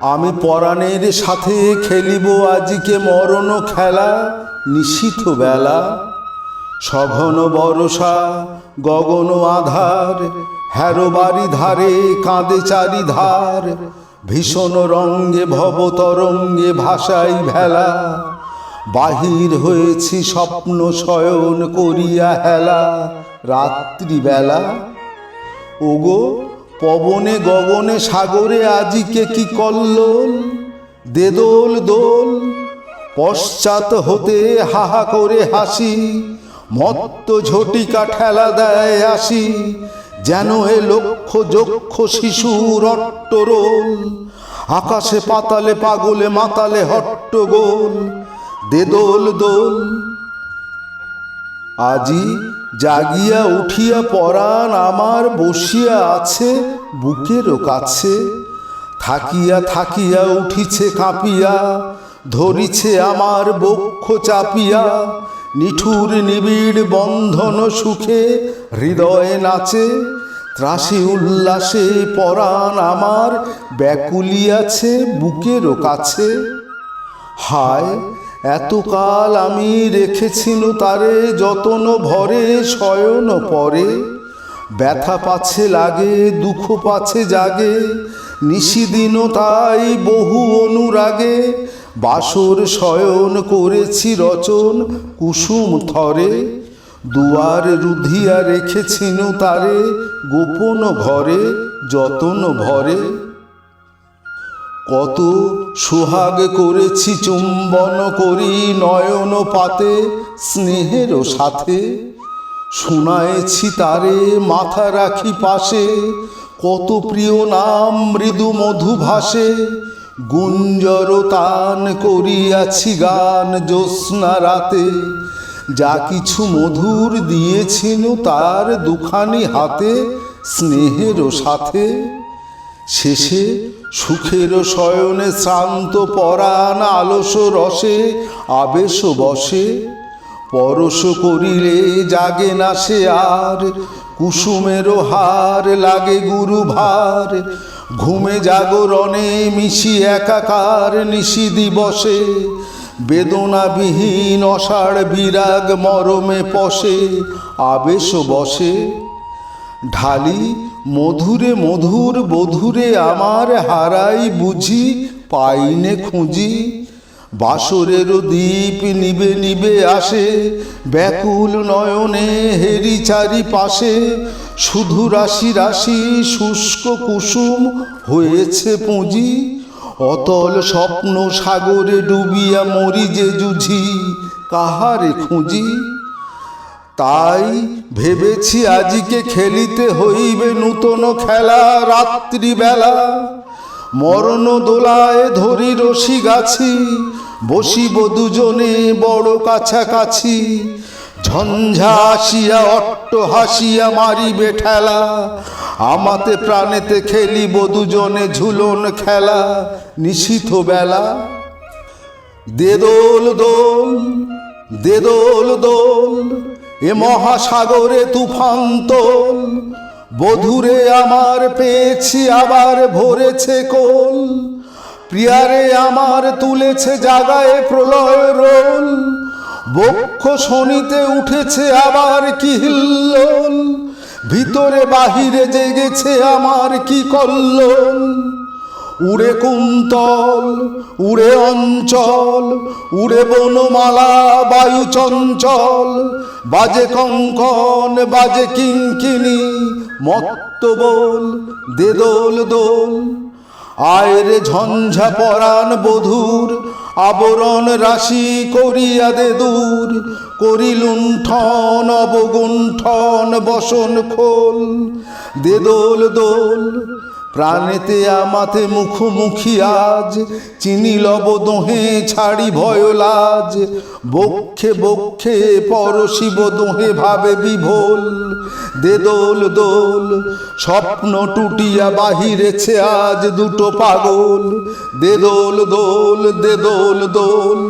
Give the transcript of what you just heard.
আমি পরাণের সাথে খেলিব আজিকে মরণ খেলা, নিশীথ বেলা। সঘন বরষা, গগন আধার, হ্যারো বাড়ি ধারে কাঁদে চারি ধার ভীষণ রঙ্গে ভব তরঙ্গে ভাষাই ভেলা। বাহির হয়েছি স্বপ্ন শয়ন করিয়া হেলা, রাত্রিবেলা। ওগো পবনে গগনে সাগরে আজিকে কি কল্লোল? দে দোল, পশ্চাৎ হতে হাহা করে হাসি, মত্ত ঝটিকা ঠেলা দেয় আসি, যেন এ লক্ষ যক্ষ শিশুর অট্টরোল আকাশে পাতালে পাগলে মাতালে হট্টগোল দে দোল দোল, আজি জাগিয়া উঠিয়া পরাণ আমার বসিয়া আছে বুকেরও কাছে। থাকিয়া থাকিয়া উঠিছে কাঁপিয়া, ধরিছে আমার বক্ষ চাপিয়া। নিঠুর নিবিড় বন্ধন সুখে হৃদয়ে নাচে। ত্রাসি উল্লাসে পরাণ আমার ব্যাকুলিয়াছে বুকেরও কাছে। হায় এতকাল আমি রেখেছিল তারে যতন ভরে, শয়ন পরে। ব্যথা পাছে লাগে, দুঃখ পাছে জাগে, নিশিদিনও তাই বহু অনুরাগে। বাসর শয়ন করেছি রচন কুসুম থরে, দুয়ার রুধিয়া রেখেছিল তারে গোপন ঘরে, যতন ভরে। কত সোহাগ করেছি চুম্বন করি নয়ন পাতে, স্নেহের সাথে। শোনায়েছি তারে মাথা রাখি পাশে, কত প্রিয় নাম মৃদু মধু ভাসে। গুঞ্জর তান করিয়াছি গান জ্যোৎস্না রাতে, যা কিছু মধুর দিয়েছিল তার দুখানি হাতে, স্নেহের সাথে। শেষে সুখের শয়নে শ্রান্ত পরাণ আলস রসে, আবেশ বসে। পরশ করিলে জাগে না সে আর কুসুমেরও হার লাগে গুরু ভার। ঘুমে জাগরণে মিশি একাকার নিশি দিবসে। বেদনাবিহীন অষাঢ় বিরাগ মরমে পশে, আবেশ বসে। ঢালি মধুরে মধুর বধুরে আমার হারাই বুঝি, পাইনে খুঁজি। বাসরের দ্বীপ নিবে নিবে আসে, ব্যাকুল নয়নে হেরি চারি পাশে শুধু রাশি রাশি শুষ্ক কুসুম হয়েছে পুঁজি। অতল স্বপ্ন সাগরে ডুবিয়া মরি যে জুঝি কাহারে খুঁজি? তাই ভেবেছি আজিকে খেলিতে হইবে নূতন খেলা রাত্রিবেলা। মরণ দোলায় ধরি রশি গাছি, বসিব দুজনে বড় কাছাকাছি। ঝঞ্ঝা আসিয়া, অট্ট হাসিয়া মারিবে ঠেলা। আমাতে প্রাণেতে খেলিব দুজনে ঝুলন খেলা নিশীথ বেলা। দেদোল দোল দেদোল দোল দোল এ মহাসাগরে তুফান তোল বধুরে আমার পেয়েছি, আবার ভরেছে কোল। প্রিয়ারে আমার তুলেছে জাগায় প্রলয় রোল। বক্ষ শনিতে উঠেছে আবার কি হিল্লোল। ভিতরে বাহিরে জেগেছে আমার কি কল্লোল। উড়ে কুন্তল, উড়ে অঞ্চল, উড়ে বনমালা, বায়ু চঞ্চল, বাজে কঙ্কন, বাজে কিঙ্কিনি মত্ত বল, দেদোল দোল। আয়ের ঝঞ্ঝা পরাণ বধুর, আবরণ রাশি করিয়া দে দূর করি লুণ্ঠন অবগুণ্ঠন বসন খোল দে দোল দোল। প্রাণেতে আমাতে মুখোমুখি আজ, চিনি লব দোহে, ছাড়ি ভয় লাজ। বক্ষে বক্ষে পরশিব দোহে ভাবে বিভোল। দে দোল দোল, স্বপ্ন টুটিয়া বাহিরেছে আজ দুটো পাগল। দে দোল দোল, দে দোল দোল